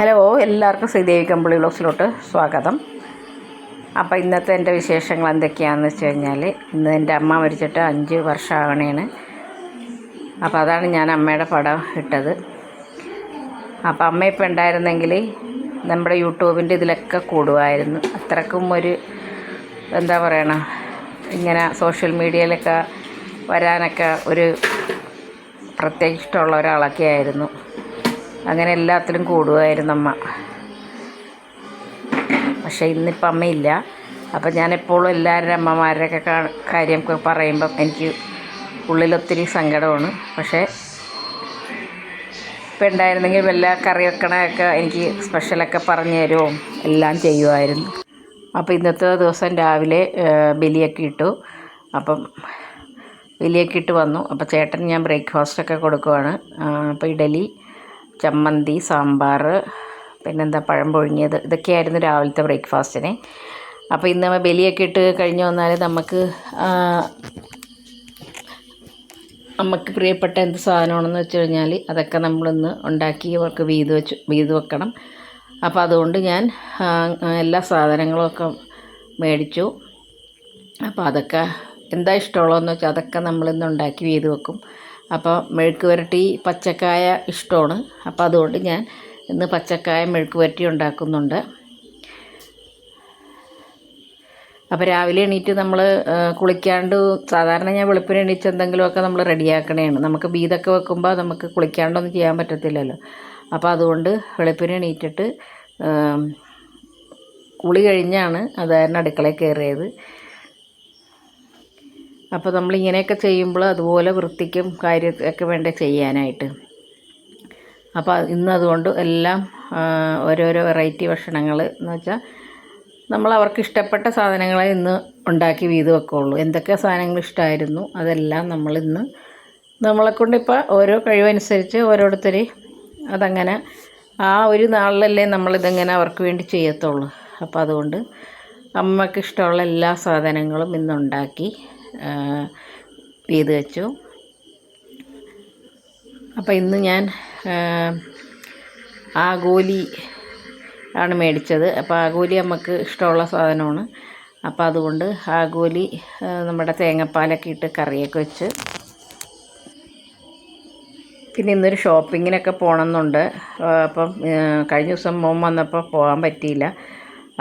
Hello എല്ലാവർക്കും ശ്രീദേവി കമ്പിളി ബ്ലോഗ്സിലോട്ട് സ്വാഗതം. അപ്പോൾ ഇന്നത്തെ എന്റെ വിശേഷങ്ങൾ എന്തൊക്കെയാണെന്ന് വെച്ച് കഴിഞ്ഞാൽ ഇന്ന് എന്റെ അമ്മ മരിച്ചിട്ട് അഞ്ച് വർഷമാവണേണ്. അപ്പോൾ അതാണ് ഞാൻ അമ്മയുടെ പടം ഇട്ടത്. അപ്പോൾ അമ്മ ഇപ്പം ഉണ്ടായിരുന്നെങ്കിൽ നമ്മുടെ യൂട്യൂബിന്റെ ഇതിലൊക്കെ കൂടുമായിരുന്നു അത്രക്കും ഒരു എന്താ പറയണ ഇങ്ങനെ സോഷ്യൽ മീഡിയയിലൊക്കെ വരാനൊക്കെ ഒരു പ്രത്യേകിഷ്ടമുള്ള ഒരാളൊക്കെ ആയിരുന്നു. അങ്ങനെ എല്ലാത്തിലും കൂടുമായിരുന്നു അമ്മ. പക്ഷേ ഇന്നിപ്പം അമ്മയില്ല. അപ്പം ഞാനെപ്പോഴും എല്ലാവരുടെ അമ്മമാരുടെയൊക്കെ കാ- കാര്യമൊക്കെ പറയുമ്പം എനിക്ക് ഉള്ളിലൊത്തിരി സങ്കടമാണ്. പക്ഷേ ഇപ്പം ഉണ്ടായിരുന്നെങ്കിൽ വല്ല കറി വെക്കണമൊക്കെ എനിക്ക് സ്പെഷ്യലൊക്കെ പറഞ്ഞു തരുമോ എല്ലാം ചെയ്യുമായിരുന്നു. അപ്പോൾ ഇന്നത്തെ ദിവസം രാവിലെ ബലിയൊക്കെ ഇട്ടു. അപ്പം ബലിയൊക്കെ ഇട്ട് വന്നു. അപ്പോൾ ചേട്ടൻ ഞാൻ ബ്രേക്ക്ഫാസ്റ്റൊക്കെ കൊടുക്കുവാണ്. അപ്പോൾ ഇഡലി ചമ്മന്തി സാമ്പാർ പിന്നെന്താ പഴം പൊഴിഞ്ഞത് ഇതൊക്കെയായിരുന്നു രാവിലത്തെ ബ്രേക്ക്ഫാസ്റ്റിന്. അപ്പോൾ ഇന്ന് നമ്മ ബലിയൊക്കെ ഇട്ട് കഴിഞ്ഞ് വന്നാൽ നമുക്ക് നമുക്ക് പ്രിയപ്പെട്ട എന്ത് സാധനമാണെന്ന് വെച്ച് കഴിഞ്ഞാൽ അതൊക്കെ നമ്മളിന്ന് ഉണ്ടാക്കി അവർക്ക് വീത് വെച്ച് വീത് വെക്കണം. അപ്പോൾ അതുകൊണ്ട് ഞാൻ എല്ലാ സാധനങ്ങളും ഒക്കെ മേടിച്ചു. അപ്പോൾ അതൊക്കെ എന്താ ഇഷ്ടമുള്ളതെന്ന് വെച്ചാൽ അതൊക്കെ നമ്മളിന്ന് ഉണ്ടാക്കി വീത് വെക്കും. അപ്പോൾ മെഴുക്ക് പുരട്ടി പച്ചക്കായ ഇഷ്ടമാണ്. അപ്പോൾ അതുകൊണ്ട് ഞാൻ ഇന്ന് പച്ചക്കായ മെഴുക്ക് പുരട്ടി ഉണ്ടാക്കുന്നുണ്ട്. അപ്പോൾ രാവിലെ എണീറ്റ് നമ്മൾ കുളിക്കാണ്ട് സാധാരണ ഞാൻ വെളുപ്പിന് എണീച്ച് എന്തെങ്കിലുമൊക്കെ നമ്മൾ റെഡിയാക്കണേണ്. നമുക്ക് ബീതൊക്കെ വെക്കുമ്പോൾ നമുക്ക് കുളിക്കാണ്ടൊന്നും ചെയ്യാൻ പറ്റത്തില്ലല്ലോ. അപ്പോൾ അതുകൊണ്ട് വെളുപ്പിന് എണീറ്റിട്ട് കുളി കഴിഞ്ഞാണ് അതായത് അടുക്കളയിൽ കയറിയത്. അപ്പോൾ നമ്മൾ ഇങ്ങനെയൊക്കെ ചെയ്യുമ്പോൾ അതുപോലെ വൃത്തിക്കും കാര്യമൊക്കെ വേണ്ട ചെയ്യാനായിട്ട്. അപ്പോൾ ഇന്ന് അതുകൊണ്ട് എല്ലാം ഓരോരോ വെറൈറ്റി ഭക്ഷണങ്ങൾ എന്ന് വെച്ചാൽ നമ്മൾ അവർക്ക് ഇഷ്ടപ്പെട്ട സാധനങ്ങളെ ഇന്ന് ഉണ്ടാക്കി വീത് വെക്കുള്ളൂ. എന്തൊക്കെ സാധനങ്ങൾ ഇഷ്ടമായിരുന്നു അതെല്ലാം നമ്മൾ ഇന്ന് നമ്മളെ കൊണ്ട് ഇപ്പോൾ ഓരോ കഴിവനുസരിച്ച് ഓരോരുത്തർ അതങ്ങനെ ആ ഒരു നാളിലല്ലേ നമ്മളിതെങ്ങനെ അവർക്ക് വേണ്ടി ചെയ്യത്തുള്ളൂ. അപ്പോൾ അതുകൊണ്ട് അമ്മയ്ക്ക് ഇഷ്ടമുള്ള എല്ലാ സാധനങ്ങളും ഇന്നുണ്ടാക്കി വീത് വെച്ചു. അപ്പോൾ ഇന്ന് ഞാൻ ആഗോലി ആണ് മേടിച്ചത്. അപ്പോൾ ആഗോലി നമുക്ക് ഇഷ്ടമുള്ള സാധനമാണ്. അപ്പോൾ അതുകൊണ്ട് ആഗോലി ഗോലി നമ്മുടെ തേങ്ങാപ്പാലൊക്കെ ഇട്ട് കറിയൊക്കെ വെച്ച്. പിന്നെ ഇന്നൊരു ഷോപ്പിങ്ങിനൊക്കെ പോകണമെന്നുണ്ട് അപ്പം കഴിഞ്ഞ ദിവസം മോൻ വന്നപ്പോൾ പോകാൻ പറ്റിയില്ല.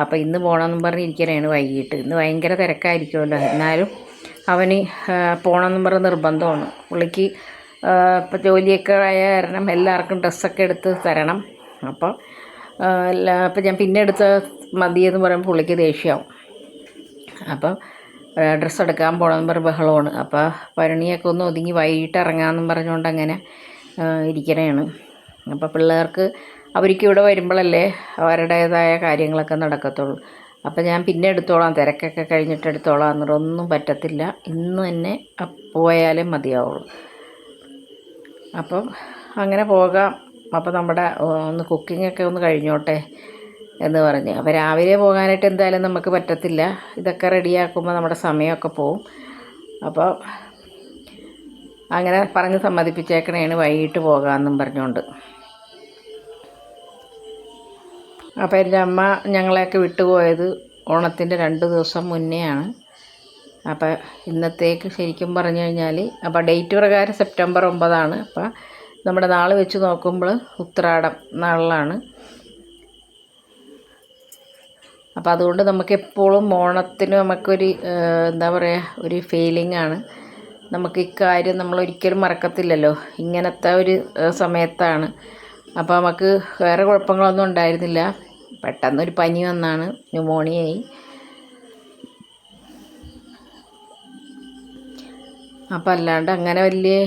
അപ്പോൾ ഇന്ന് പോകണമെന്നും പറഞ്ഞ് ഇരിക്കണേണ് വൈകിട്ട്. ഇന്ന് ഭയങ്കര തിരക്കായിരിക്കുമല്ലോ എന്നാലും അവന് പോകണമെന്നും പറഞ്ഞ് നിർബന്ധമാണ്. പുള്ളിക്ക് ഇപ്പം ജോലിയൊക്കെ ആയ കാരണം എല്ലാവർക്കും ഡ്രസ്സൊക്കെ എടുത്ത് തരണം. അപ്പോൾ എല്ലാ അപ്പം ഞാൻ പിന്നെ എടുത്ത് മതിയെന്ന് പറയുമ്പോൾ പുള്ളിക്ക് ദേഷ്യമാവും അപ്പം ഡ്രസ്സ് എടുക്കാൻ പോകണമെന്ന് പറഞ്ഞ് ബഹളമാണ്. അപ്പോൾ പരണിയൊക്കെ ഒന്ന് ഒതുങ്ങി വൈകിട്ട് ഇറങ്ങാമെന്നും പറഞ്ഞുകൊണ്ട് അങ്ങനെ ഇരിക്കണേണ്. അപ്പോൾ പിള്ളേർക്ക് അവർക്ക് ഇവിടെ വരുമ്പോഴല്ലേ അവരുടേതായ കാര്യങ്ങളൊക്കെ നടക്കത്തുള്ളൂ. അപ്പോൾ ഞാൻ പിന്നെ എടുത്തോളാം. തിരക്കൊക്കെ കഴിഞ്ഞിട്ട് എടുത്തോളാം എന്നൊന്നും പറ്റത്തില്ല. ഇന്ന് തന്നെ അപ്പ് പോയാലേ മതിയാവുള്ളൂ. അപ്പം അങ്ങനെ പോകാം. അപ്പോൾ നമ്മുടെ ഒന്ന് കുക്കിങ്ങൊക്കെ ഒന്ന് കഴിഞ്ഞോട്ടെ എന്ന് പറഞ്ഞ്. അപ്പോൾ രാവിലെ പോകാനായിട്ട് എന്തായാലും നമുക്ക് പറ്റത്തില്ല. ഇതൊക്കെ റെഡിയാക്കുമ്പോൾ നമ്മുടെ സമയമൊക്കെ പോവും. അപ്പോൾ അങ്ങനെ പറഞ്ഞ് സമ്മതിപ്പിച്ചേക്കണേണ് വൈകിട്ട് പോകാമെന്നും പറഞ്ഞുകൊണ്ട് അപ്പോൾ എന്റെ അമ്മ ഞങ്ങളെയൊക്കെ വിട്ടുപോയത് ഓണത്തിന്റെ രണ്ട് ദിവസം മുന്നെയാണ്. അപ്പോൾ ഇന്നത്തേക്ക് ശരിക്കും പറഞ്ഞു കഴിഞ്ഞാൽ അപ്പോൾ ഡേറ്റ് പ്രകാരം സെപ്റ്റംബർ ഒമ്പതാണ്. അപ്പോൾ നമ്മുടെ നാൾ വെച്ച് നോക്കുമ്പോൾ ഉത്രാടം നാളിലാണ്. അപ്പോൾ അതുകൊണ്ട് നമുക്ക് എപ്പോഴും ഓണത്തിന് നമുക്കൊരു എന്താ പറയുക ഒരു ഫീലിംഗ് ആണ്. നമുക്ക് ഇക്കാര്യം നമ്മൾ ഒരിക്കലും മറക്കത്തില്ലല്ലോ. ഇങ്ങനത്തെ ഒരു സമയത്താണ്. അപ്പോൾ നമുക്ക് വേറെ കുഴപ്പങ്ങളൊന്നും ഉണ്ടായിരുന്നില്ല. പെട്ടെന്നൊരു പനി വന്നാണ് ന്യൂമോണിയായി അപ്പം അല്ലാണ്ട് അങ്ങനെ വലിയ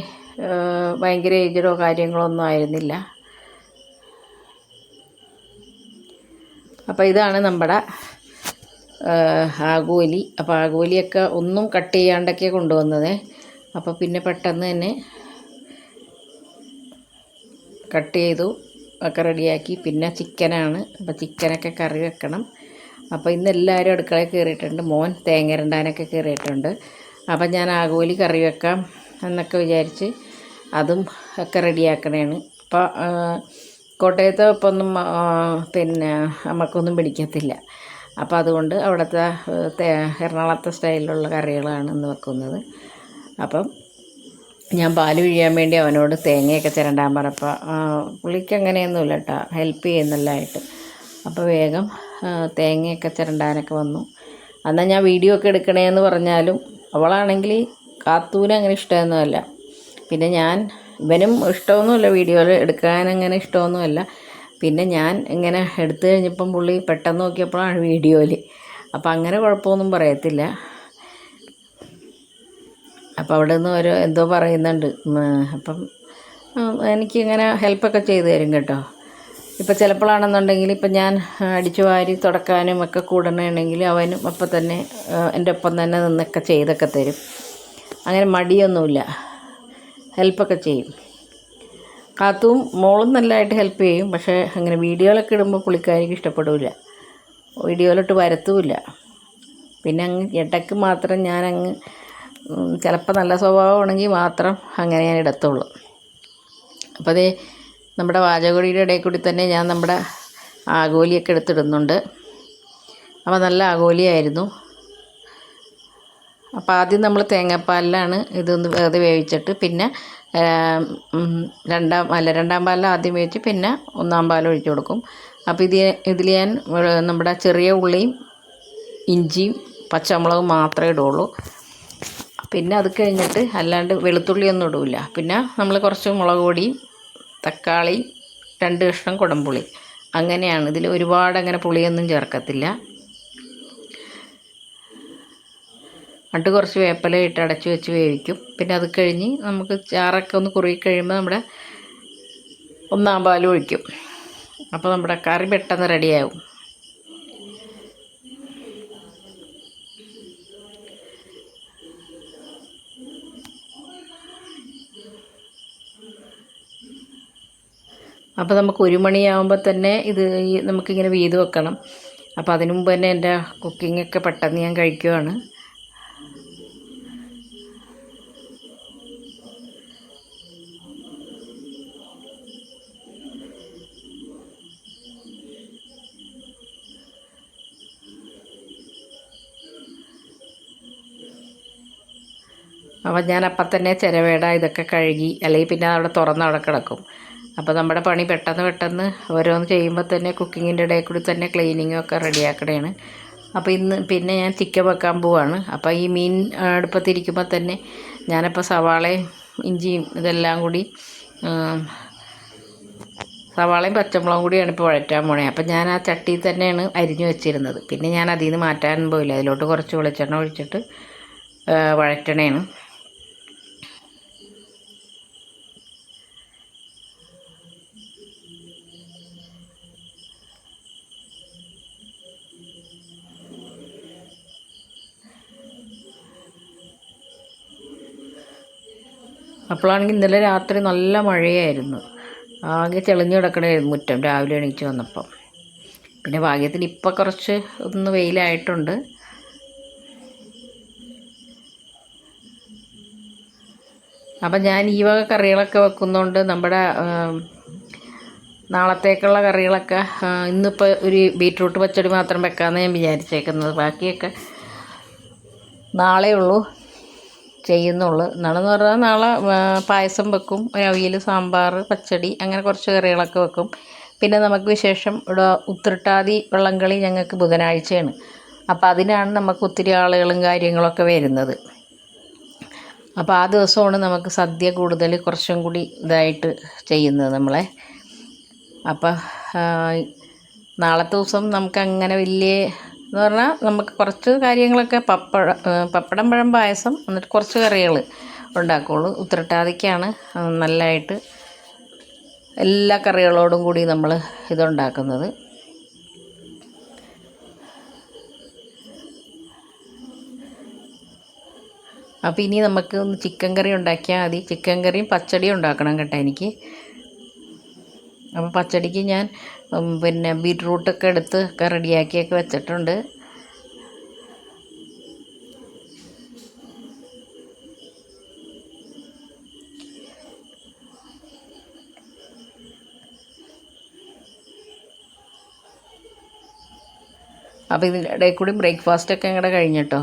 ഭയങ്കര ഏജഡോ കാര്യങ്ങളോ ഒന്നും ആയിരുന്നില്ല. അപ്പോൾ ഇതാണ് നമ്മുടെ ആഗോലി. അപ്പോൾ ആഗോലിയൊക്കെ ഒന്നും കട്ട് ചെയ്യാണ്ടൊക്കെ കൊണ്ടുവന്നത്. അപ്പോൾ പിന്നെ പെട്ടെന്ന് തന്നെ കട്ട് ചെയ്തു. ഒക്കെ റെഡിയാക്കി. പിന്നെ ചിക്കനാണ്. അപ്പോൾ ചിക്കനൊക്കെ കറി വെക്കണം. അപ്പോൾ ഇന്ന് എല്ലാവരും അടുക്കളയിൽ കയറിയിട്ടുണ്ട് മോൻ തേങ്ങ രണ്ടാനൊക്കെ കയറിയിട്ടുണ്ട് അപ്പം ഞാൻ ആകോലി കറി വെക്കാം എന്നൊക്കെ വിചാരിച്ച് അതും ഒക്കെ റെഡിയാക്കണേണ്. അപ്പോൾ കോട്ടയത്തെ ഇപ്പം ഒന്നും പിന്നെ നമുക്കൊന്നും പിടിക്കത്തില്ല. അപ്പോൾ അതുകൊണ്ട് അവിടുത്തെ എറണാകുളത്തെ സ്റ്റൈലിലുള്ള കറികളാണ് ഇന്ന് വെക്കുന്നത്. അപ്പം ഞാൻ പാൽ പിഴിയാൻ വേണ്ടി അവനോട് തേങ്ങയൊക്കെ ചിരണ്ടാൻ പറഞ്ഞപ്പോൾ പുള്ളിക്ക് അങ്ങനെയൊന്നുമില്ല കേട്ടോ ഹെൽപ്പ് ചെയ്യുന്നല്ലായിട്ട്. അപ്പോൾ വേഗം തേങ്ങയൊക്കെ ചിരണ്ടാനൊക്കെ വന്നു. എന്നാൽ ഞാൻ വീഡിയോ ഒക്കെ എടുക്കണേന്ന് പറഞ്ഞാലും അവളാണെങ്കിൽ കാത്തൂന് അങ്ങനെ ഇഷ്ടമൊന്നുമല്ല. പിന്നെ ഞാൻ ഇവനും ഇഷ്ടമൊന്നുമില്ല വീഡിയോയിൽ എടുക്കാൻ അങ്ങനെ ഇഷ്ടമൊന്നുമല്ല. പിന്നെ ഞാൻ ഇങ്ങനെ എടുത്തു കഴിഞ്ഞപ്പം പുള്ളി പെട്ടെന്ന് നോക്കിയപ്പോഴാണ് വീഡിയോയിൽ അപ്പോൾ അങ്ങനെ കുഴപ്പമൊന്നും പറയത്തില്ല. അപ്പം അവിടെ നിന്ന് ഒരു എന്തോ പറയുന്നുണ്ട്. അപ്പം എനിക്കിങ്ങനെ ഹെൽപ്പൊക്കെ ചെയ്തു തരും കേട്ടോ. ഇപ്പം ചിലപ്പോഴാണെന്നുണ്ടെങ്കിൽ ഇപ്പം ഞാൻ അടിച്ചു വാരി തുടക്കാനും ഒക്കെ കൂടണമെങ്കിൽ അവനും അപ്പം തന്നെ എന്റെ ഒപ്പം തന്നെ നിന്നൊക്കെ ചെയ്തൊക്കെ തരും. അങ്ങനെ മടിയൊന്നുമില്ല. ഹെൽപ്പൊക്കെ ചെയ്യും. കാത്തും മോളും നല്ലതായിട്ട് ഹെൽപ്പ് ചെയ്യും. പക്ഷേ അങ്ങനെ വീഡിയോയിലൊക്കെ ഇടുമ്പോൾ പുള്ളിക്കാരിക്ക് ഇഷ്ടപ്പെടില്ല വീഡിയോയിലോട്ട് വരത്തുമില്ല. പിന്നെ അങ്ങ് ഇടയ്ക്ക് മാത്രം ഞാനങ്ങ് ചിലപ്പോൾ നല്ല സ്വഭാവമാണെങ്കിൽ മാത്രം അങ്ങനെ ഞാൻ ഇടത്തുള്ളൂ. അപ്പോൾ അതേ നമ്മുടെ വാചകുടിയുടെ ഇടയിൽ കൂടി തന്നെ ഞാൻ നമ്മുടെ ആഗോലിയൊക്കെ എടുത്തിടുന്നുണ്ട്. അപ്പോൾ നല്ല ആഗോലിയായിരുന്നു. അപ്പോൾ ആദ്യം നമ്മൾ തേങ്ങാപ്പാലിലാണ് ഇതൊന്ന് വേറെ വേവിച്ചിട്ട് പിന്നെ രണ്ടാം അല്ല രണ്ടാം പാലിൽ ആദ്യം വേവിച്ച് പിന്നെ ഒന്നാം പാൽ ഒഴിച്ച് കൊടുക്കും. അപ്പോൾ ഇത് ഇതിൽ ഞാൻ നമ്മുടെ ചെറിയ ഉള്ളിയും ഇഞ്ചിയും പച്ചമുളകും മാത്രമേ ഇടുള്ളൂ. പിന്നെ അത് കഴിഞ്ഞിട്ട് അല്ലാണ്ട് വെളുത്തുള്ളിയൊന്നും ഇടില്ല പിന്നെ നമ്മൾ കുറച്ച് മുളക് പൊടിയും തക്കാളി രണ്ട് കഷ്ണം കുടംപുളി. അങ്ങനെയാണ്. ഇതിൽ ഒരുപാട് അങ്ങനെ പുളിയൊന്നും ചേർക്കത്തില്ല. എന്നിട്ട് കുറച്ച് വേപ്പില ഇട്ട് അടച്ചു വെച്ച് വേവിക്കും. പിന്നെ അത് കഴിഞ്ഞ് നമുക്ക് ചാറൊക്കെ ഒന്ന് കുറുകി കഴിയുമ്പോൾ നമ്മുടെ ഒന്നാം പാൽ ഒഴിക്കും. അപ്പോൾ നമ്മുടെ കറി പെട്ടെന്ന് റെഡിയാവും അപ്പോൾ നമുക്ക് ഒരു മണിയാകുമ്പോൾ തന്നെ ഇത് നമുക്കിങ്ങനെ വീത് വെക്കണം. അപ്പോൾ അതിനു മുമ്പ് തന്നെ എന്റെ കുക്കിങ്ങൊക്കെ പെട്ടെന്ന് ഞാൻ കഴിക്കുവാണ്. അപ്പം ഞാൻ അപ്പം തന്നെ ചിരവേട ഇതൊക്കെ കഴുകി അല്ലെങ്കിൽ പിന്നെ അവിടെ തുറന്ന് അവിടെ കിടക്കും. അപ്പോൾ നമ്മുടെ പണി പെട്ടെന്ന് പെട്ടെന്ന് ഓരോന്ന് ചെയ്യുമ്പോൾ തന്നെ കുക്കിങ്ങിന്റെ ഇടയിൽ കൂടി തന്നെ ക്ലീനിങ്ങും ഒക്കെ റെഡിയാക്കണേണ്. അപ്പോൾ ഇന്ന് പിന്നെ ഞാൻ ചിക്കൻ വെക്കാൻ പോവാണ്. അപ്പോൾ ഈ മീൻ അടുപ്പത്തിരിക്കുമ്പോൾ തന്നെ ഞാനപ്പോൾ സവാളയും ഇഞ്ചിയും ഇതെല്ലാം കൂടി സവാളയും പച്ചമുളകും കൂടിയാണ് ഇപ്പോൾ വഴറ്റാൻ പോണേ. അപ്പം ഞാൻ ആ ചട്ടിയിൽ തന്നെയാണ് അരിഞ്ഞു വെച്ചിരുന്നത്. പിന്നെ ഞാൻ അതിൽ നിന്ന് മാറ്റാൻ പോയില്ല. അതിലോട്ട് കുറച്ച് വെളിച്ചെണ്ണ ഒഴിച്ചിട്ട് വഴറ്റണേണ്. അപ്പോഴാണെങ്കിൽ ഇന്നലെ രാത്രി നല്ല മഴയായിരുന്നു. ആകെ തെളിഞ്ഞു കിടക്കണമായിരുന്നു മുറ്റം രാവിലെ എണീച്ച് വന്നപ്പം. പിന്നെ ഭാഗ്യത്തിന് ഇപ്പം കുറച്ച് ഒന്ന് വെയിലായിട്ടുണ്ട്. അപ്പം ഞാൻ ഈ വക കറികളൊക്കെ വെക്കുന്നതുകൊണ്ട് നമ്മുടെ നാളത്തേക്കുള്ള കറികളൊക്കെ ഇന്നിപ്പോൾ ഒരു ബീറ്റ്റൂട്ട് പച്ചടി മാത്രം വെക്കാമെന്ന് ഞാൻ വിചാരിച്ചേക്കുന്നത്. ബാക്കിയൊക്കെ നാളെ ഉള്ളൂ ചെയ്യുന്നുള്ളൂ. നാളെന്ന് പറഞ്ഞാൽ നാളെ പായസം വെക്കും. അവിയൽ സാമ്പാർ പച്ചടി അങ്ങനെ കുറച്ച് കറികളൊക്കെ വെക്കും. പിന്നെ നമുക്ക് വിശേഷം ഇവിടെ ഉത്രട്ടാതി വള്ളംകളി ഞങ്ങൾക്ക് ബുധനാഴ്ചയാണ്. അപ്പോൾ അതിനാണ് നമുക്ക് ഒത്തിരി ആളുകളും കാര്യങ്ങളൊക്കെ വരുന്നത്. അപ്പോൾ ആ ദിവസമാണ് നമുക്ക് സദ്യ കൂടുതൽ കുറച്ചും കൂടി ഇതായിട്ട് ചെയ്യുന്നത് നമ്മളെ. അപ്പോൾ നാളത്തെ ദിവസം നമുക്ക് അങ്ങനെ വലിയ എന്ന് പറഞ്ഞാൽ നമുക്ക് കുറച്ച് കാര്യങ്ങളൊക്കെ പപ്പട പപ്പടം പഴം പായസം എന്നിട്ട് കുറച്ച് കറികൾ ഉണ്ടാക്കുള്ളൂ. ഉത്രട്ടാതിക്കാണ്. ആ, നല്ലതായിട്ട് എല്ലാ കറികളോടും കൂടി നമ്മൾ ഇതുണ്ടാക്കുന്നത്. അപ്പോൾ ഇനി നമുക്ക് ഒന്ന് ചിക്കൻ കറി ഉണ്ടാക്കിയാൽ മതി. ചിക്കൻ കറിയും പച്ചടിയും ഉണ്ടാക്കണം കേട്ടോ എനിക്ക്. അപ്പോൾ പച്ചടിക്ക് ഞാൻ പിന്നെ ബീറ്റ്റൂട്ടൊക്കെ എടുത്ത് ഒക്കെ റെഡിയാക്കിയൊക്കെ വെച്ചിട്ടുണ്ട്. അപ്പോൾ ഇതിന്റെ ഇടയിൽ കൂടി ബ്രേക്ക്ഫാസ്റ്റൊക്കെ ഞങ്ങളുടെ കഴിഞ്ഞിട്ടോ?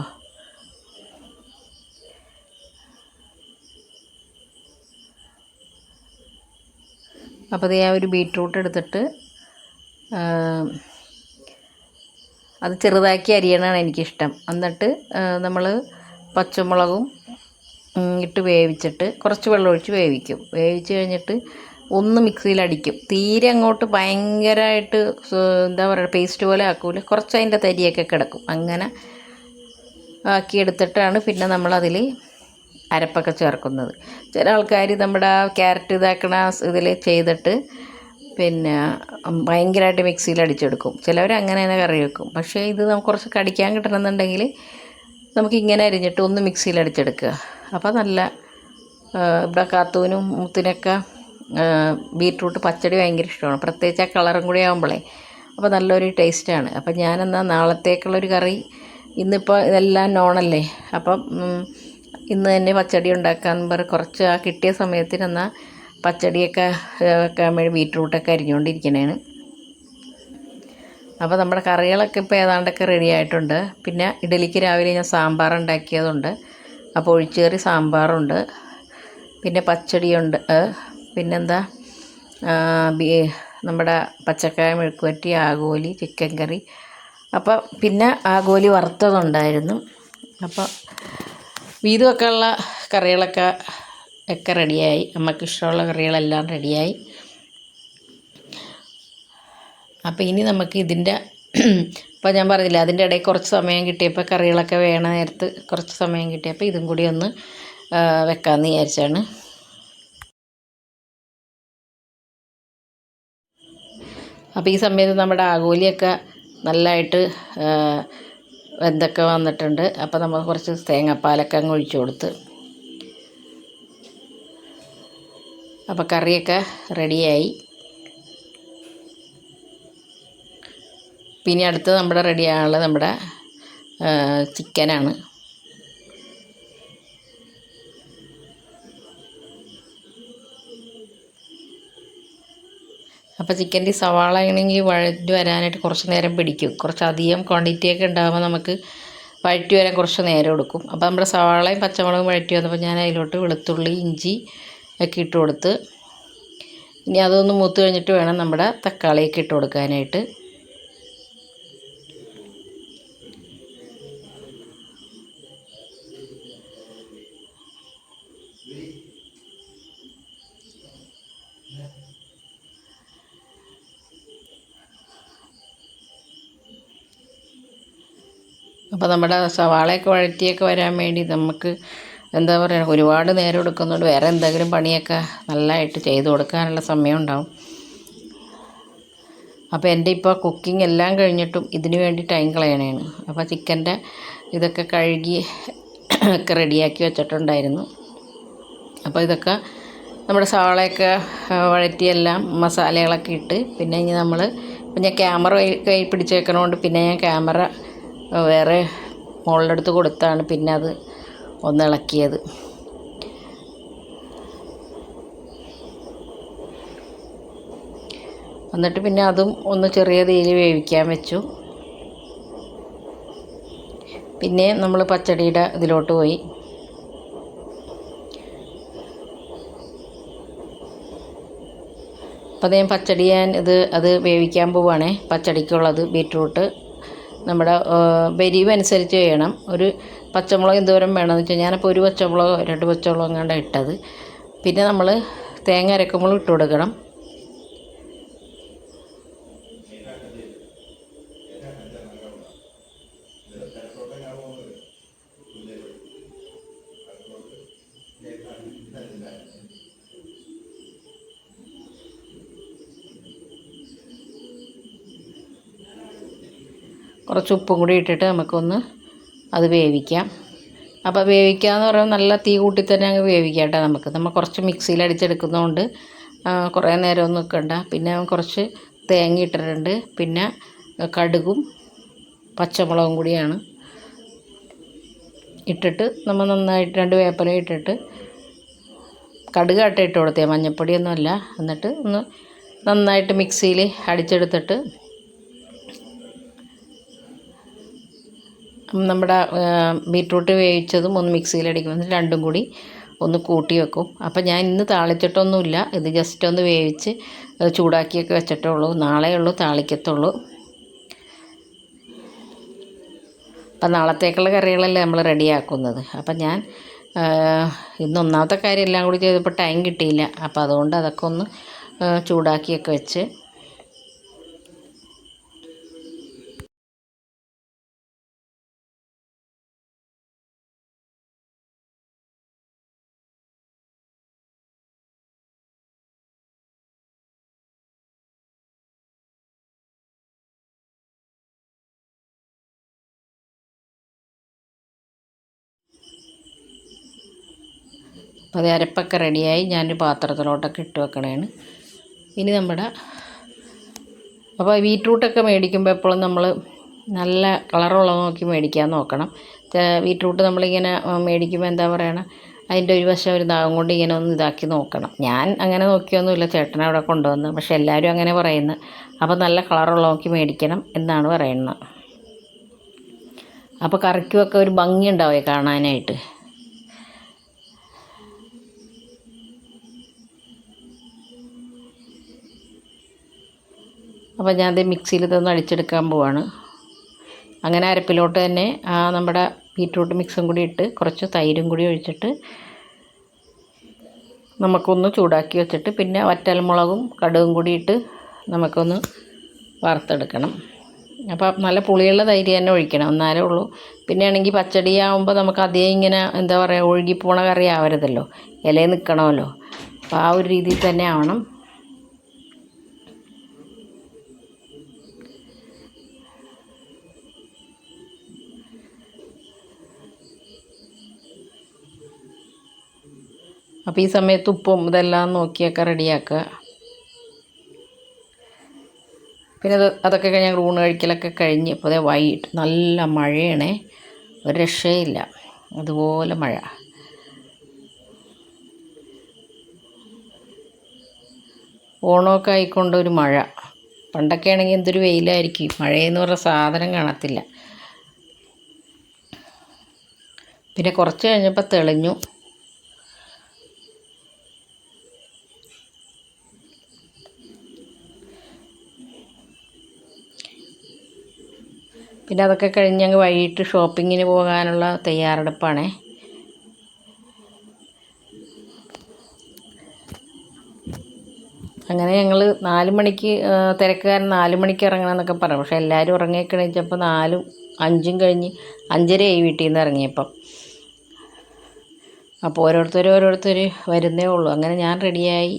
അപ്പോൾ ഇത് ഞാൻ ഒരു ബീറ്റ്റൂട്ട് എടുത്തിട്ട് അത് ചെറുതാക്കി അരിയണമാണ് എനിക്കിഷ്ടം. എന്നിട്ട് നമ്മൾ പച്ചമുളകും ഇട്ട് വേവിച്ചിട്ട് കുറച്ച് വെള്ളം ഒഴിച്ച് വേവിക്കും. വേവിച്ച് കഴിഞ്ഞിട്ട് ഒന്ന് മിക്സിയിൽ അടിക്കും. തീരെ അങ്ങോട്ട് ഭയങ്കരമായിട്ട് എന്താ പറയുക പേസ്റ്റ് പോലെ ആക്കൂല. കുറച്ച് അതിന്റെ തരിയൊക്കെ കിടക്കും. അങ്ങനെ ആക്കിയെടുത്തിട്ടാണ് പിന്നെ നമ്മളതിൽ അരപ്പൊക്കെ ചേർക്കുന്നത്. ചില ആൾക്കാർ നമ്മുടെ ആ ക്യാരറ്റ് ഇതാക്കണ ഇതിൽ ചെയ്തിട്ട് പിന്നെ ഭയങ്കരമായിട്ട് മിക്സിയിൽ അടിച്ചെടുക്കും. ചിലവർ അങ്ങനെ തന്നെ കറി വെക്കും. പക്ഷേ ഇത് നമുക്ക് കുറച്ച് കടിക്കാൻ കിട്ടണമെന്നുണ്ടെങ്കിൽ നമുക്ക് ഇങ്ങനെ അരിഞ്ഞിട്ട് ഒന്ന് മിക്സിയിൽ അടിച്ചെടുക്കുക. അപ്പോൾ നല്ല ഇവിടെ കാത്തൂനും മുത്തിനൊക്കെ ബീട്രൂട്ട് പച്ചടി ഭയങ്കര ഇഷ്ടമാണ്. പ്രത്യേകിച്ച് ആ കളറും കൂടി ആകുമ്പോഴേ അപ്പോൾ നല്ലൊരു ടേസ്റ്റാണ്. അപ്പം ഞാനെന്നാൽ നാളത്തേക്കുള്ളൊരു കറി ഇന്നിപ്പോൾ ഇതെല്ലാം നോണല്ലേ? അപ്പം ഇന്ന് തന്നെ പച്ചടി ഉണ്ടാക്കാൻ പറ കുറച്ച് ആ കിട്ടിയ സമയത്തിന് എന്നാൽ പച്ചടിയൊക്കെ വെക്കാൻ വേണ്ടി ബീട്രൂട്ടൊക്കെ അരിഞ്ഞുകൊണ്ടിരിക്കണേണ്. അപ്പോൾ നമ്മുടെ കറികളൊക്കെ ഇപ്പോൾ ഏതാണ്ടൊക്കെ റെഡി ആയിട്ടുണ്ട്. പിന്നെ ഇഡലിക്ക് രാവിലെ ഞാൻ സാമ്പാർ ഉണ്ടാക്കിയതുണ്ട്. അപ്പോൾ ഒഴിച്ചുകറി സാമ്പാറുണ്ട്. പിന്നെ പച്ചടിയുണ്ട്. പിന്നെന്താ? നമ്മുടെ പച്ചക്കായ മെഴുക്കുവറ്റി ആഗോലി ചിക്കൻ കറി. അപ്പോൾ പിന്നെ ആഗോലി വറുത്തതുണ്ടായിരുന്നു. അപ്പോൾ വീതമൊക്കെ ഉള്ള കറികളൊക്കെ ഒക്കെ റെഡിയായി. നമുക്ക് ഇഷ്ടമുള്ള കറികളെല്ലാം റെഡിയായി. അപ്പോൾ ഇനി നമുക്ക് ഇതിന്റെ ഇപ്പോൾ ഞാൻ പറഞ്ഞില്ല അതിന്റെ ഇടയിൽ കുറച്ച് സമയം കിട്ടിയപ്പോൾ കറികളൊക്കെ വേണ നേരത്ത് കുറച്ച് സമയം കിട്ടിയപ്പോൾ ഇതും കൂടി ഒന്ന് വെക്കാമെന്ന് വിചാരിച്ചാണ്. അപ്പോൾ ഈ സമയത്ത് നമ്മുടെ ആഗോലിയൊക്കെ നല്ലതായിട്ട് വെന്തൊക്കെ വന്നിട്ടുണ്ട്. അപ്പോൾ നമ്മൾ കുറച്ച് തേങ്ങാപ്പാലൊക്കെ അങ്ങ് ഒഴിച്ചു കൊടുത്ത് അപ്പോൾ കറിയൊക്കെ റെഡിയായി. പിന്നെ അടുത്ത് നമ്മുടെ റെഡിയായുള്ള നമ്മുടെ ചിക്കനാണ്. അപ്പോൾ ചിക്കന്റെ സവാള ആണെങ്കിൽ വഴറ്റി വരാനായിട്ട് കുറച്ച് നേരം പിടിക്കും. കുറച്ച് അധികം ക്വാണ്ടിറ്റി ഒക്കെ ഉണ്ടാകുമ്പോൾ നമുക്ക് വഴറ്റി വരാൻ കുറച്ച് നേരം എടുക്കും. അപ്പോൾ നമ്മുടെ സവാളയും പച്ചമുളകും വഴറ്റി വന്നപ്പോൾ ഞാൻ അതിലോട്ട് വെളുത്തുള്ളി ഇഞ്ചി ഒക്കെ ഇട്ട് കൊടുത്ത് ഇനി അതൊന്ന് മൂത്ത് കഴിഞ്ഞിട്ട് വേണം നമ്മുടെ തക്കാളിയൊക്കെ ഇട്ട് കൊടുക്കാനായിട്ട്. അപ്പോൾ നമ്മുടെ സവാളയൊക്കെ വഴറ്റിയൊക്കെ വരാൻ വേണ്ടി നമുക്ക് എന്താ പറയുക ഒരുപാട് നേരം എടുക്കുന്നുണ്ട് വേറെ എന്തെങ്കിലും പണിയൊക്കെ നല്ലതായിട്ട് ചെയ്ത് കൊടുക്കാനുള്ള സമയം ഉണ്ടാവും അപ്പോൾ എന്റെ ഇപ്പോൾ കുക്കിംഗ് എല്ലാം കഴിഞ്ഞിട്ടും ഇതിന് വേണ്ടി ടൈം കളയണേണ്. അപ്പോൾ ചിക്കന്റെ ഇതൊക്കെ കഴുകി ഒക്കെ റെഡിയാക്കി വെച്ചിട്ടുണ്ടായിരുന്നു. അപ്പോൾ ഇതൊക്കെ നമ്മുടെ സവാളയൊക്കെ വഴറ്റിയെല്ലാം മസാലകളൊക്കെ ഇട്ട് പിന്നെ ഇനി നമ്മൾ ഇപ്പം ഞാൻ ക്യാമറ കൈ പിടിച്ച് വെക്കണോണ്ട് പിന്നെ ഞാൻ ക്യാമറ വേറെ മുകളിലെടുത്ത് കൊടുത്താണ്. പിന്നെ അത് ഒന്ന് ഇളക്കിയത് എന്നിട്ട് പിന്നെ അതും ഒന്ന് ചെറിയ തീയിൽ വേവിക്കാൻ വെച്ചു. പിന്നെ നമ്മൾ പച്ചടിയുടെ ഇതിലോട്ട് പോയി. അപ്പോൾ അതേ പച്ചടി ഞാൻ ഇത് അത് വേവിക്കാൻ പോവുകയാണേ പച്ചടിക്കുള്ളത് ബീറ്റ്റൂട്ട്. നമ്മുടെ വരിവനുസരിച്ച് ചെയ്യണം ഒരു പച്ചമുളക് എന്തോരം വേണമെന്ന് വെച്ചാൽ ഞാനപ്പോൾ ഒരു പച്ചമുളക് രണ്ട് പച്ചമുളക് അങ്ങാണ്ടാണ് ഇട്ടത്. പിന്നെ നമ്മൾ തേങ്ങ അരക്കുമ്പോൾ ഇട്ട് കൊടുക്കണം. കുറച്ച് ഉപ്പും കൂടി ഇട്ടിട്ട് നമുക്കൊന്ന് അത് വേവിക്കാം. അപ്പോൾ വേവിക്കുക എന്ന് പറയുമ്പോൾ നല്ല തീ കൂട്ടി തന്നെ അങ്ങ് വേവിക്കാം കേട്ടോ നമുക്ക്. നമ്മൾ കുറച്ച് മിക്സിയിൽ അടിച്ചെടുക്കുന്നതുകൊണ്ട് കുറേ നേരം ഒന്നും നിൽക്കണ്ട പിന്നെ കുറച്ച് തേങ്ങ ഇട്ടിട്ടുണ്ട്. പിന്നെ കടുകും പച്ചമുളകും കൂടിയാണ് ഇട്ടിട്ട് നമ്മൾ നന്നായിട്ട് രണ്ട് വേപ്പല ഇട്ടിട്ട് കടുക് ആട്ട ഇട്ട് കൊടുത്തേ. മഞ്ഞപ്പൊടിയൊന്നുമല്ല. എന്നിട്ട് ഒന്ന് നന്നായിട്ട് മിക്സിയിൽ അടിച്ചെടുത്തിട്ട് നമ്മുടെ ബീട്രൂട്ട് വേവിച്ചതും ഒന്ന് മിക്സിയിൽ അടിക്കുമ്പോൾ രണ്ടും കൂടി ഒന്ന് കൂട്ടി വെക്കും. അപ്പം ഞാൻ ഇന്ന് താളിച്ചിട്ടൊന്നുമില്ല. ഇത് ജസ്റ്റ് ഒന്ന് വേവിച്ച് ചൂടാക്കിയൊക്കെ വെച്ചിട്ടേ ഉള്ളൂ. നാളെ ഉള്ളൂ താളിക്കത്തുള്ളൂ. അപ്പം നാളത്തേക്കുള്ള കറികളല്ലേ നമ്മൾ റെഡിയാക്കുന്നത്. അപ്പം ഞാൻ ഇന്ന് ഒന്നാമത്തെ കാര്യം എല്ലാം കൂടി ചെയ്തപ്പോൾ ടൈം കിട്ടിയില്ല. അപ്പോൾ അതുകൊണ്ട് അതൊക്കെ ഒന്ന് ചൂടാക്കിയൊക്കെ വെച്ച് അത് അരപ്പൊക്കെ റെഡിയായി ഞാൻ പാത്രത്തിലോട്ടൊക്കെ ഇട്ട് വെക്കണേണ്. ഇനി നമ്മുടെ അപ്പോൾ ബീട്രൂട്ടൊക്കെ മേടിക്കുമ്പോൾ എപ്പോഴും നമ്മൾ നല്ല കളറുള്ളത് നോക്കി മേടിക്കാൻ നോക്കണം. ബീട്രൂട്ട് നമ്മളിങ്ങനെ മേടിക്കുമ്പോൾ എന്താ പറയണ അതിന്റെ ഒരു വശം ഒരു ദാഹം കൊണ്ട് ഇങ്ങനെ ഒന്ന് ഇതാക്കി നോക്കണം. ഞാൻ അങ്ങനെ നോക്കിയൊന്നുമില്ല ചേട്ടൻ അവിടെ കൊണ്ടുവന്ന് പക്ഷെ എല്ലാവരും അങ്ങനെ പറയുന്നു. അപ്പോൾ നല്ല കളറുള്ള നോക്കി മേടിക്കണം എന്നാണ് പറയുന്നത്. അപ്പോൾ കറിക്കുമൊക്കെ ഒരു ഭംഗി ഉണ്ടാവേ കാണാനായിട്ട്. അപ്പോൾ ഞാൻ അത് മിക്സിയിൽ ഇതൊന്ന് അടിച്ചെടുക്കാൻ പോവാണ്. അങ്ങനെ അരപ്പിലോട്ട് തന്നെ ആ നമ്മുടെ ബീറ്റ്റൂട്ട് മിക്സും കൂടി ഇട്ട് കുറച്ച് തൈരും കൂടി ഒഴിച്ചിട്ട് നമുക്കൊന്ന് ചൂടാക്കി വെച്ചിട്ട് പിന്നെ വറ്റൽമുളകും കടുകും കൂടി ഇട്ട് നമുക്കൊന്ന് വറുത്തെടുക്കണം. അപ്പോൾ നല്ല പുളിയുള്ള തൈര് തന്നെ ഒഴിക്കണം എന്നാലേ ഉള്ളൂ. പിന്നെ ആണെങ്കിൽ പച്ചടി ആകുമ്പോൾ നമുക്ക് അതേ ഇങ്ങനെ എന്താ പറയുക ഒഴുകിപ്പോണ കറി ആവരുതല്ലോ ഇലയിൽ നിൽക്കണമല്ലോ അപ്പോൾ ആ ഒരു രീതിയിൽ തന്നെ ആവണം. അപ്പോൾ ഈ സമയത്ത് ഉപ്പും ഇതെല്ലാം നോക്കിയൊക്കെ റെഡിയാക്കുക. പിന്നെ അത് അതൊക്കെ കഴിഞ്ഞ് ഞങ്ങൾ ഊണ് കഴിക്കലൊക്കെ കഴിഞ്ഞ് ഇപ്പോൾ അതേ വൈകിട്ട് നല്ല മഴയാണേ. ഒരു രക്ഷയില്ല. അതുപോലെ മഴ. ഓണമൊക്കെ ആയിക്കൊണ്ട് ഒരു മഴ. പണ്ടൊക്കെ ആണെങ്കിൽ എന്തൊരു വെയിലായിരിക്കും. മഴയെന്ന് പറഞ്ഞ സാധനം കാണത്തില്ല. പിന്നെ കുറച്ച് കഴിഞ്ഞപ്പോൾ തെളിഞ്ഞു. പിന്നെ അതൊക്കെ കഴിഞ്ഞ് ഞങ്ങൾ വൈകിട്ട് ഷോപ്പിങ്ങിന് പോകാനുള്ള തയ്യാറെടുപ്പാണ്. അങ്ങനെ ഞങ്ങൾ നാല് മണിക്ക് തിരക്കുകാരൻ നാല് മണിക്ക് ഇറങ്ങണം എന്നൊക്കെ പറഞ്ഞു. പക്ഷേ എല്ലാവരും ഇറങ്ങിക്കണിച്ചപ്പോൾ നാലും അഞ്ചും കഴിഞ്ഞ് അഞ്ചരയായി വീട്ടിൽ നിന്ന് ഇറങ്ങിയപ്പം. അപ്പോൾ ഓരോരുത്തർ ഓരോരുത്തർ വരുന്നേ ഉള്ളൂ. അങ്ങനെ ഞാൻ റെഡിയായി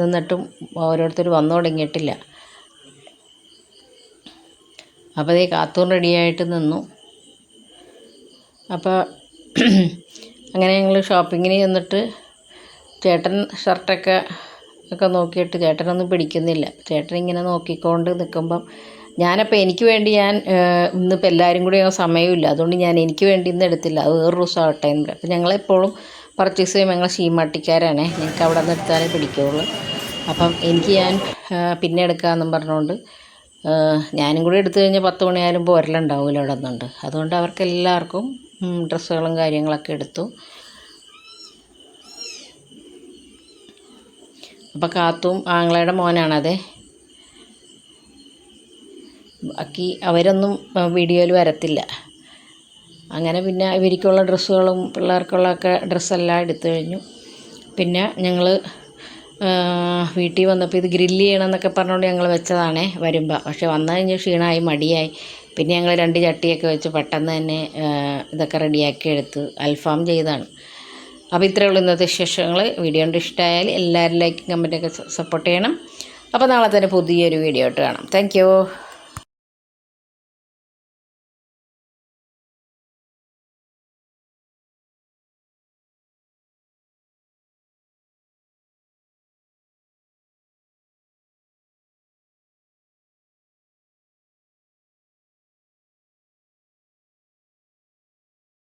നിന്നിട്ടും ഓരോരുത്തർ വന്നു തുടങ്ങിയിട്ടില്ല. അപ്പോൾ അതേ കാത്തൂൺ റെഡിയായിട്ട് നിന്നു. അപ്പോൾ അങ്ങനെ ഞങ്ങൾ ഷോപ്പിങ്ങിന് ചെന്നിട്ട് ചേട്ടൻ ഷർട്ടൊക്കെ ഒക്കെ നോക്കിയിട്ട് ചേട്ടനൊന്നും പിടിക്കുന്നില്ല. ചേട്ടൻ ഇങ്ങനെ നോക്കിക്കൊണ്ട് നിൽക്കുമ്പം ഞാനപ്പോൾ എനിക്ക് വേണ്ടി ഞാൻ ഇന്നിപ്പോൾ എല്ലാവരും കൂടി സമയമില്ല. അതുകൊണ്ട് ഞാൻ എനിക്ക് വേണ്ടി ഇന്ന് എടുത്തില്ല. അത് വേറൊരു ദിവസം ആവട്ടെ എന്ന് അപ്പം ഞങ്ങളെപ്പോഴും പർച്ചേസ് ചെയ്യുമ്പോൾ ഞങ്ങൾ ഷീമാട്ടിക്കാരാണേ ഞങ്ങൾക്ക് അവിടെ നിന്ന് എടുത്താലേ പിടിക്കുകയുള്ളൂ അപ്പം എനിക്ക് ഞാൻ പിന്നെ എടുക്കാമെന്നും പറഞ്ഞുകൊണ്ട് ഞാനും കൂടി എടുത്തു കഴിഞ്ഞാൽ പത്ത് മണിയായാലും പോരലുണ്ടാവില്ല അവിടെ നിന്നുണ്ട്. അതുകൊണ്ട് അവർക്ക് എല്ലാവർക്കും ഡ്രസ്സുകളും കാര്യങ്ങളൊക്കെ എടുത്തു. അപ്പോൾ കാത്തും ആങ്ങളയുടെ മോനാണതെ ബാക്കി അവരൊന്നും വീഡിയോയിൽ വരത്തില്ല. അങ്ങനെ പിന്നെ ഇവർക്കുള്ള ഡ്രസ്സുകളും പിള്ളേർക്കുള്ളൊക്കെ ഡ്രസ്സെല്ലാം എടുത്തു കഴിഞ്ഞു. പിന്നെ ഞങ്ങൾ വീട്ടിൽ വന്നപ്പോൾ ഇത് ഗ്രില്ല് ചെയ്യണമെന്നൊക്കെ പറഞ്ഞുകൊണ്ട് ഞങ്ങൾ വെച്ചതാണേ വരുമ്പോൾ പക്ഷെ വന്നു കഴിഞ്ഞ് ക്ഷീണമായി മടിയായി. പിന്നെ ഞങ്ങൾ രണ്ട് ചട്ടിയൊക്കെ വെച്ച് പെട്ടെന്ന് തന്നെ ഇതൊക്കെ റെഡിയാക്കി എടുത്ത് അൽഫാം ചെയ്താണ് അപ്പോൾ ഇത്രയേ ഉള്ളൂ ഇന്നത്തെ വിശേഷങ്ങൾ വീഡിയോ കൊണ്ട് ഇഷ്ടമായാൽ എല്ലാവരും ലൈക്കും കമന്റൊക്കെ സപ്പോർട്ട് ചെയ്യണം. അപ്പോൾ നാളെ തന്നെ പുതിയൊരു വീഡിയോ ആയിട്ട് കാണാം. താങ്ക്